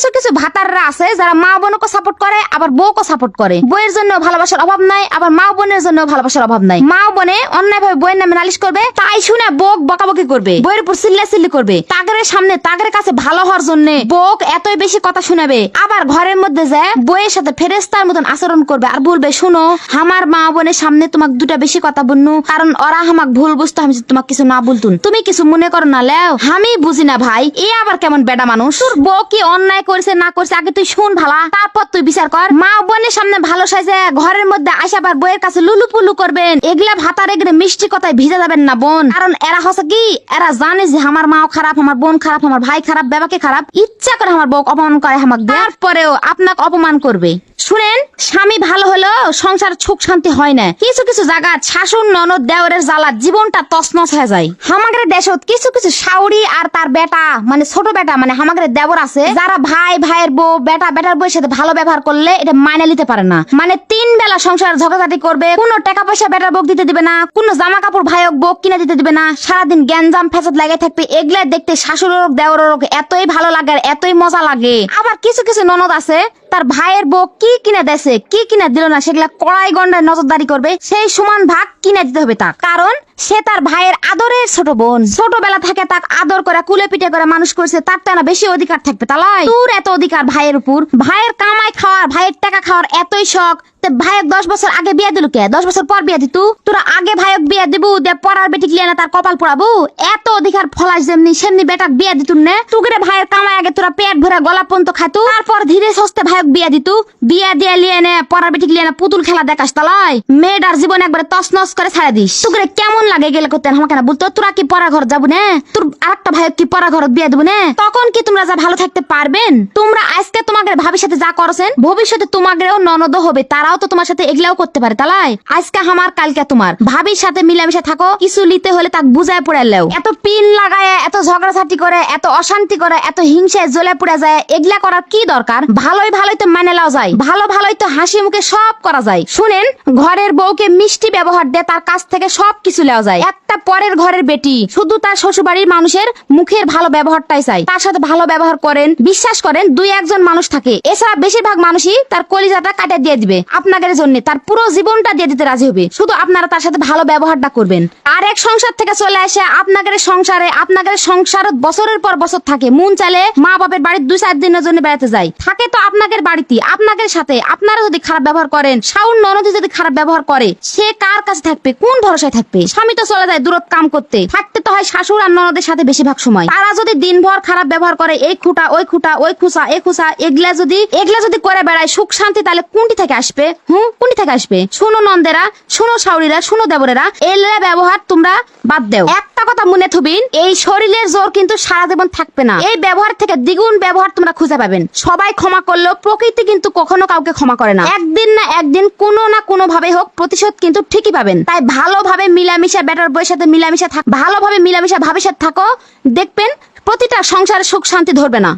কিছু কিছু ভাতাররা আছে যারা মা বোনকে সাপোর্ট করে, আবার বউকে সাপোর্ট করে। বইয়ের জন্য ভালোবাসার অভাব নাই, আবার মা বোনের জন্য ভালোবাসার অভাব নাই। মা বোনে অন্যায় ভাবে বইয়ের নামে নালিশ করবে, তাই শুনে বোক বকাবকি করবে বইয়ের উপর চিল্লা চিল্লি করবে। তাগের সামনে, তাগের কাছে ভালো হওয়ার জন্য বোক এতই বেশি কথা শোনাবে। আবার ঘরের মধ্যে যায় বইয়ের সাথে ফেরেস্তার মতন আচরণ করবে আর বলবে, শুনো, আমার মা বোনের সামনে তোমাক দুটা বেশি কথা বলনু, কারণ ওরা আমাক ভুল বুঝতো, আমি তোমাকে কিছু না বলতুন তুমি কিছু মনে করো না, লেও। আমি বুঝি না ভাই, এ আবার কেমন বেটা মানুষ? বউ কি অন্যায় করেছে, না করেছে, আগে তুই শুন ভালা, তারপর তুই বিচার কর। মা বোনের সামনে ভালো সাজে, ঘরের মধ্যে আসে আবার বইয়ের কাছে লুলু পুলু করবেন। এগুলা ভাতার এগুলো মিষ্টি কথায় ভিজে যাবেন না, বোন। কারণ এরা হচ্ছে কি? এরা জানে যে আমার মাও খারাপ, আমার বোন খারাপ, আমার ভাই খারাপ, বাবাকে খারাপ। ইচ্ছা করে আমার বউ অপমান করে আমাকে। তারপরেও আপনাকে অপমান করবে। শুনেন, স্বামী ভালো হলেও সংসার সুখ শান্তি হয় না। কিছু কিছু জায়গা শাশুন ননদ, দেওরের জ্বালা জীবনটা তছনছ হয়ে যায়। হামাগের দেশত কিছু কিছু শাউরি আর তার বেটা মানে ছোট বেটা মানে হামাগের দেবর আছে, যারা ভাই, ভাইয়ের বউ, বেটা, বেটার বউয়ের সাথে ভালো ব্যবহার করলে এটা মানে নিতে পারে না। মানে তিন বেলা সংসার ঝগড়াঝাটি করবে, কোনো টাকা পয়সা বেটার বউ দিতে দিবে না, কোনো জামা কাপড় ভাইয়ক বউ কিনে দিতে দিবে না, সারাদিন গ্যাঞ্জাম ফেসাদ লাগে থাকবে, এগুলা দেখতে শাশুড় দেওয়ার এতই ভালো লাগে আর এতই মজা লাগে। আবার কিছু কিছু ননদ আছে তার ভাইয়ের বউ কি কিনা দেশে কি কিনা দিল না, সেগুলা কড়াই গন্ডায় নজরদারি করবে, সেই সমান ভাগ কিনে দিতে হবে তার। কারণ সে তার ভাইয়ের আদরের ছোট বোন। ছোটবেলা থেকে তাকে আদর করে, কুলে পিঠে করে মানুষ করেছে, তার তো বেশি অধিকার থাকবে তালাই। তোর এত অধিকার ভাইয়ের উপর। ভাইয়ের কামাই খাওয়ার, ভাইয়ের টাকা খাওয়ার এতই শখ তে ভাইয়ের দশ বছর আগে বিয়ে দিল কে? দশ বছর পর বিয়ে দিত তোরা আগে ভাইয়ক বিয়ে দিবু, দে পড়ার বেটি তার কপাল এত অধিকার ফলাস যেমনি, সেমনি বেটাক নে। টুকরে ভাইয়ের কামাই আগে তোরা পেট ভরে খাতু তারপর ধীরে সস্তে ভাইয়ক বিয়ে দিতু বিয়ে দিয়ে পড়ার বেটি পুতুল খেলা দেখাস তালাই মেয়েটার জীবন একবারে তছনছ করে ছাড়া দিস। টুকরে কেমন লাগে গেলে করতে আমাকে না বলতো? তোরা কি পড়া ঘর যাব না? তোর আরেকটা ভাইয়ক কি পড়া ঘর বিয়ে দেবো না? তখন কি তোমরা যা ভালো থাকতে পারবেন? তোমরা আজকে তোমাদের ভাবির সাথে যা করছেন, ভবিষ্যতে তোমাদেরও ননদ হবে তারাও তো তোমার সাথে এগুলাও করতে পারে, তালাই? আজকে আমার, কালকে তোমার। ভাবির সাথে মিলামিশা থাকো, কিছু নিতে হলে তাক বুঝায় পড়ে লেও। এত পিন লাগায়, এত ঝগড়াঝাটি করে, এত অশান্তি করে, এত হিংসায় জ্বলে পড়ে যায়, এগুলা করার কি দরকার? ভালোই ভালোই তো মানে লাও যায়। ভালো ভালোই তো হাসি মুখে সব করা যায়। শুনেন, ঘরের বউকে মিষ্টি ব্যবহার দিয়ে তার কাছ থেকে সব কিছু নেওয়া যায়। একটা পরের ঘরের বেটি, শুধু তার শ্বশুরবাড়ির মানুষের মুখের ভালো ব্যবহারটাই চাই। তার সাথে ভালো ব্যবহার করেন, বিশ্বাস করেন, দুই একজন মানুষ থাকে। এছাড়া বেশিরভাগ মানুষই তার কলিজাটা কাটে দিয়ে দিবে। আপনাদের জন্য তার পুরো জীবনটা দিয়ে দিতে রাজি হবে। শুধু আপনারা তার সাথে ভালো ব্যবহারটা করবেন। আর সংসার থেকে চলে আসে, আপনাদের সংসারে, আপনাদের সংসার বছরের পর বছর থাকে। মন চালে মা বাপের বাড়ির দুই, চার দিনের জন্য বেড়াতে যায়। থাকে তো আপনাদের বাড়িতে, আপনাদের সাথে। আপনারা যদি খারাপ ব্যবহার করেন শাউন ননদি যদি খারাপ ব্যবহার করে, সে কার কাছে থাকবে? কোন ভরসায় থাকবে? স্বামী তো চলে যায় দূরত কাম করতে। থাকতে তো হয় শাশুড় আর ননদের সাথে বেশিরভাগ সময়। তারা যদি দিনভর খারাপ ব্যবহার করে, এই খুঁটা, ওই খুঁটা, ওই খুসা এই খুসা এগুলা যদি এগুলা যদি করে বেড়ায়, সুখ শান্তি তাহলে কোনটি থেকে আসবে? হুম, কোনটি থেকে আসবে? শুনো নন্দেরা, শুনো শাউরিরা, শুনো দেবরেরা এগুলা ব্যবহার তোমরা বাদ দেও। একটা কথা মনে থবিন, এই শরীরের জোর কিন্তু সারা জীবন থাকবে না। এই ব্যবহার থেকে দ্বিগুণ ব্যবহার তোমরা খুঁজে পাবেন। সবাই ক্ষমা করলেও প্রকৃতি কিন্তু কখনো কাউকে ক্ষমা করে না। একদিন না একদিন কোনো না কোনো ভাবে হোক প্রতিশোধ কিন্তু ঠিকই পাবেন। তাই ভালোভাবে মিলামিশা বেটার বইয়ের সাথে মিলামিশা থাক ভালোভাবে মিলামিশা ভাবির সাথে থাকো। দেখবেন প্রতিটা সংসারে সুখ শান্তি ধরবে না।